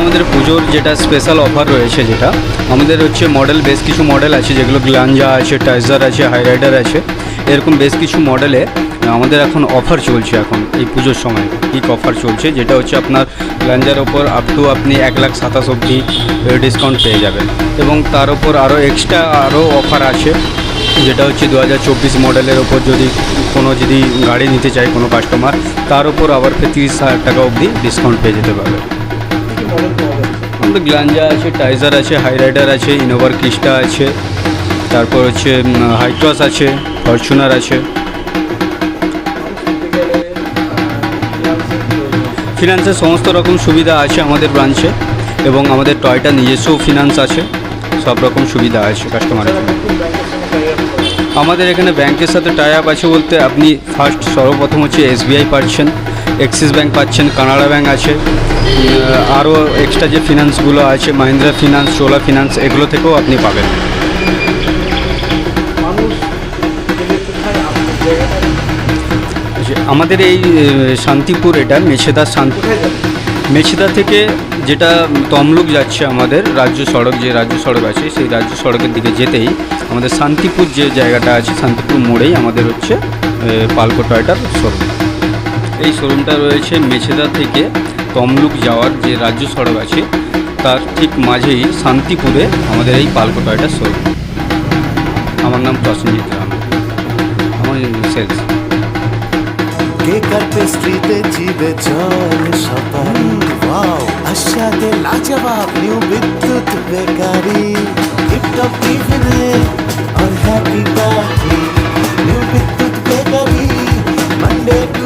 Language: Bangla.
আমাদের পুজোর যেটা স্পেশাল অফার রয়েছে যেটা, আমাদের হচ্ছে মডেল বেশ কিছু মডেল আছে যেগুলো গ্লাঞ্জা আছে, টাইজার আছে হাইরাইডার আছে। এরকম বেশ কিছু মডেলে আমাদের এখন অফার চলছে এখন এই পুজোর সময়। পিক অফার চলছে, যেটা হচ্ছে আপনার গ্লাঞ্জার ওপর আপ টু আপনি এক লাখ সাতাশ অবধি ডিসকাউন্ট পেয়ে যাবেন। এবং তার ওপর আরও এক্সট্রা আরও অফার আছে, যেটা হচ্ছে দু হাজার চব্বিশ মডেলের ওপর যদি কোনো যদি গাড়ি নিতে চায় কোনো কাস্টমার তার ওপর আবার ফের তিরিশ হাজার টাকা অবধি ডিসকাউন্ট পেয়ে যেতে পারবে। আমাদের গ্লাঞ্জা আছে, টাইজার আছে, হাইরাইডার আছে ইনোভার ক্রিস্টা আছে, তারপর হচ্ছে হাইক্রস আছে, ফরচুনার আছে। ফিনান্সের সমস্ত রকম সুবিধা আছে আমাদের ব্রাঞ্চে এবং আমাদের টয়টা নিজস্ব ফিনান্স আছে, সব রকম সুবিধা আছে কাস্টমারের জন্য। আমাদের এখানে ব্যাংকের সাথে টাই আপ আছে বলতে আপনি ফার্স্ট সর্বপ্রথম হচ্ছে এসবিআই পাচ্ছেন অ্যাক্সিস ব্যাংক পাচ্ছেন কানাডা ব্যাংক আছে আরও এক্সট্রা যে ফিনান্সগুলো আছে মাহিন্দ্রা ফিনান্স চোলা ফিনান্স এগুলো থেকেও আপনি পাবেন। আমাদের এই শান্তিপুর এটা, মেছেদা শান্তি মেছেদা থেকে যেটা তমলুক যাচ্ছে আমাদের, রাজ্য সড়ক, যে রাজ্য সড়ক আছে, সেই রাজ্য সড়কের দিকে যেতেই আমাদের শান্তিপুর যে জায়গাটা আছে, শান্তিপুর মোড়েই আমাদের হচ্ছে পালকো টয়টার শোরুম। এই শোরুমটা রয়েছে মেছেদা থেকে তমলুক যাওয়ার যে রাজ্য সড়ক আছে, তার ঠিক মাঝেই শান্তিপুরে আমাদের এই পালকো একটা শোরুম। আমার নাম প্রসেনজিৎ রাম। আমার সেলস কেকার পেস্ট্রিতে জিবে জল সপারি ওয়াও আশাতে লাজবাব new Bidyut bakery. New Bidyut bakery Monday to